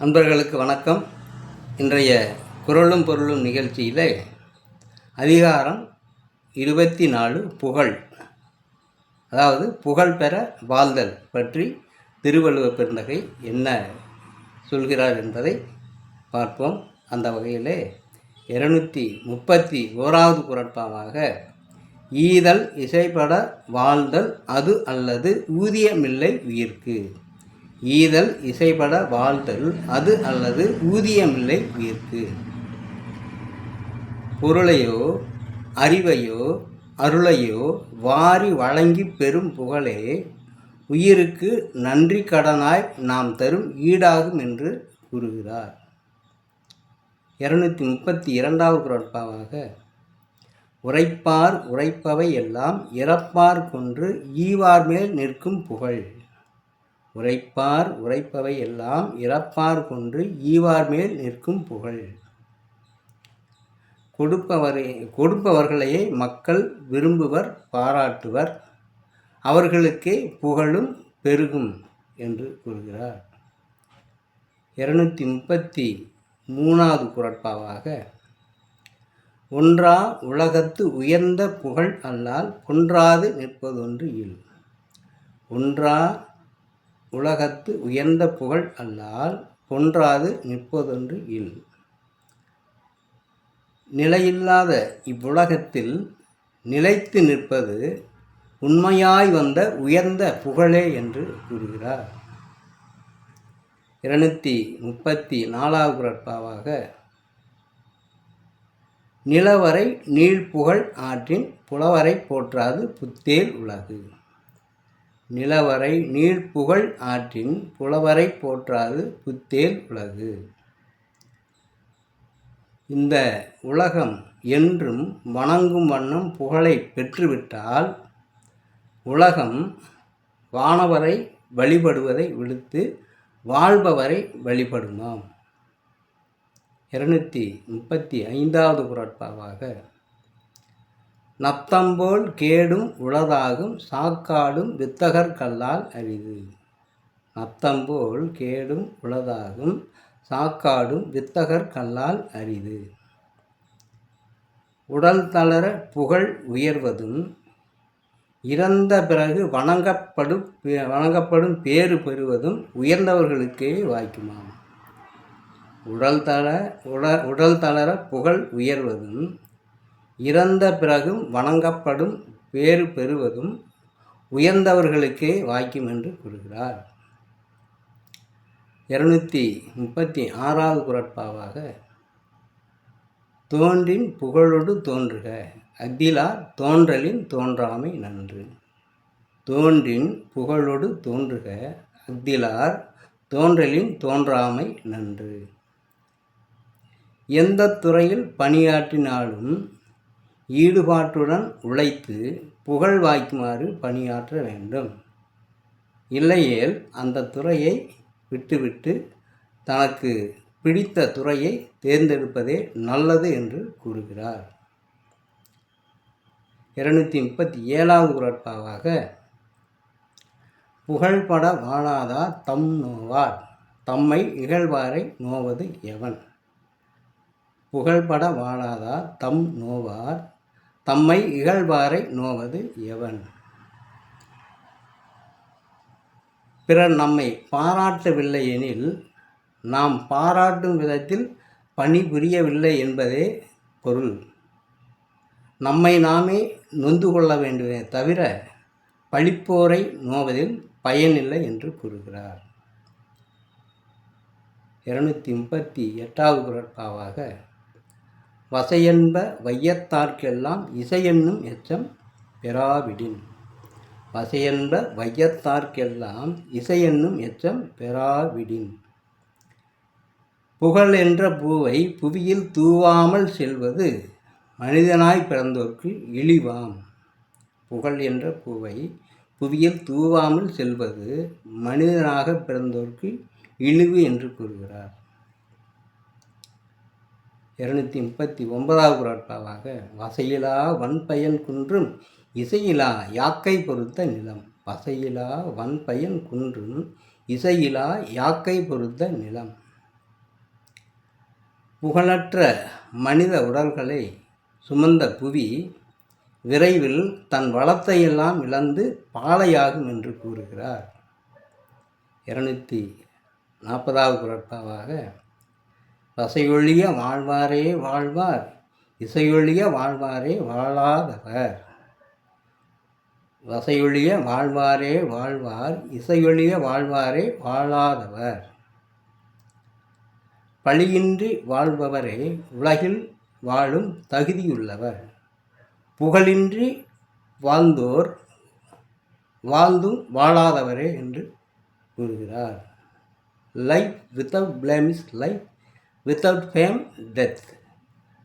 நண்பர்களுக்கு வணக்கம். இன்றைய குரலும் பொருளும் நிகழ்ச்சியில் அதிகாரம் இருபத்தி நாலு புகழ். அதாவது புகழ் பெற வாழ்தல் பற்றி திருவள்ளுவர் பெருந்தகை என்ன சொல்கிறார் என்பதை பார்ப்போம். அந்த வகையிலே இருநூற்றி முப்பத்தி ஓராவது குரட்பாவாக ஈதல் இசைப்பட வாழ்தல் அது அல்லது ஊதியமில்லை உயிர்க்கு. ஈதல் இசைப்பட வாழ்தல் அது அல்லது ஊதியமில்லை உயிர்க்கு. பொருளையோ அறிவையோ அருளையோ வாரி வழங்கி பெறும் புகழே உயிருக்கு நன்றி கடனாய் நாம் தரும் ஈடாகும் என்று கூறுகிறார். இருநூற்றி முப்பத்தி இரண்டாவது குரட்பாவாக உரைப்பார் உரைப்பவை எல்லாம் இறப்பார் கொன்று ஈவார் மேல் நிற்கும் புகழ். உரைப்பார் உரைப்பவை எல்லாம் இறப்பார் கொன்று ஈவார் மேல் நிற்கும் புகழ். கொடுப்பவரை கொடுப்பவர்களையே மக்கள் விரும்புவர் பாராட்டுவர். அவர்களுக்கே புகழும் பெருகும் என்று கூறுகிறார். இருநூற்றி முப்பத்தி மூணாவது குரட்பாவாக ஒன்றா உலகத்து உயர்ந்த புகழ் அல்லால் கொன்றாது நிற்பதொன்று இல். ஒன்றா உலகத்து உயர்ந்த புகழ் அல்லால் கொன்றாது நிற்பதொன்று இல். நிலையில்லாத இவ்வுலகத்தில் நிலைத்து நிற்பது உண்மையாய் வந்த உயர்ந்த புகழே என்று கூறுகிறார். இருநூற்றி முப்பத்தி நாலாவது குரட்பாவாக நிலவரை புகழ் ஆற்றின் புலவரை போற்றாது புத்தேல் உலகு. நிலவரை நீர்ப்புகழ் ஆற்றின் புலவரை போற்றாது புத்தேல் உலகு. இந்த உலகம் என்றும் வணங்கும் வண்ணம் புகழை பெற்றுவிட்டால் உலகம் வானவரை வழிபடுவதை விடுத்து வாழ்பவரை வழிபடுமாம். இருநூற்றி முப்பத்தி ஐந்தாவது குரட்பாவாக நத்தம்போல் கேடும் உளதாகும் சாக்காடும் வித்தகர் கல்லால் அரிது. நத்தம்போல் கேடும் உளதாகும் சாக்காடும் வித்தகர் கல்லால் அரிது. உடல் தளர புகழ் உயர்வதும் இறந்த பிறகு வணங்கப்படும் வணங்கப்படும் பேறு பெறுவதும் உயர்ந்தவர்களுக்கே வாய்க்குமாம். உடல் தள உட உடல் தளர புகழ் உயர்வதும் இறந்த பிறகும் வணங்கப்படும் பேறு பெறுவதும் உயர்ந்தவர்களுக்கே வாய்க்கும் என்று கூறுகிறார். இருநூற்றி முப்பத்தி ஆறாவது குரட்பாவாக தோன்றின் புகழொடு தோன்றுக அக்திலார் தோன்றலின் தோன்றாமை நன்று. தோன்றின் புகழொடு தோன்றுக அக்திலார் தோன்றலின் தோன்றாமை நன்று. எந்த துறையில் பணியாற்றினாலும் ஈடுபாட்டுடன் உழைத்து புகழ் வாய்க்குமாறு பணியாற்ற வேண்டும். இல்லையேல் அந்த துறையை விட்டுவிட்டு தனக்கு பிடித்த துறையை தேர்ந்தெடுப்பதே நல்லது என்று கூறுகிறார். இருநூற்றி முப்பத்தி ஏழாவது குரட்பாவாக புகழ்பட வாழாதா தம் நோவார் தம்மை இகழ்வாரை நோவது எவன்? புகழ்பட வாழாதா தம் நோவார் தம்மை இகழ்வாரை நோவது எவன்? பிறர் நம்மை பாராட்டவில்லை எனில் நாம் பாராட்டும் விதத்தில் பணிபுரியவில்லை என்பதே பொருள். நம்மை நாமே நொந்து கொள்ள வேண்டுமே தவிர பழிப்போரை நோவதில் பயனில்லை என்று கூறுகிறார். இருநூற்றி முப்பத்தி எட்டாவது குரட்பாவாக வசையென்ப வையத்தார்க்கெல்லாம் இசையென்னும் எச்சம் பெறாவிடின். வசையென்ப வையத்தார்க்கெல்லாம் இசையென்னும் எச்சம் பெறாவிடின். புகழ் என்ற பூவை புவியில் தூவாமல் செல்வது மனிதனாய் பிறந்தோர்க்கு இழிவாம். புகழ் என்ற பூவை புவியில் தூவாமல் செல்வது மனிதனாக பிறந்தோர்க்கு இழிவு என்று கூறுகிறார். இருநூத்தி முப்பத்தி ஒன்பதாவது குரட்பாவாக வசையிலா வன்பயன் குன்றும் இசையிலா யாக்கை பொறுத்த நிலம். வசையிலா வன்பயன் குன்றும் இசையிலா யாக்கை பொறுத்த நிலம். புகழற்ற மனித உடல்களை சுமந்த புவி விரைவில் தன் வளத்தையெல்லாம் இழந்து பாலையாகும் என்று கூறுகிறார். இருநூற்றி நாற்பதாவது குரட்பாவாக வசையொழிய வாழ்வாரே வாழ்வார் இசையொழிய வாழ்வாரே வாழாதவர். வசையொழிய வாழ்வாரே வாழ்வார் இசையொழிய வாழ்வாரே வாழாதவர். பழியின்றி வாழ்பவரே உலகில் வாழும் தகுதியுள்ளவர். புகழின்றி வாழ்ந்தோர் வாழ்ந்தும் வாழாதவரே என்று கூறுகிறார். Life without blame is life without fame death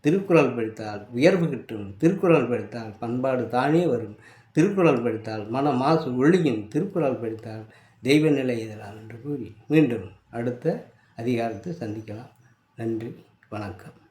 Thirukkural படித்தால் உயர்வு கிட்டும். திருக்குறள் படித்தால் பண்பாடு தானே வரும். திருக்குறள் படித்தால் மன மாசு ஒழியும் திருக்குறள் படித்தால் தெய்வ நிலை எதிரால் என்று கூறி. மீண்டும் அடுத்த அதிகாரத்தை சந்திக்கலாம். நன்றி. வணக்கம்.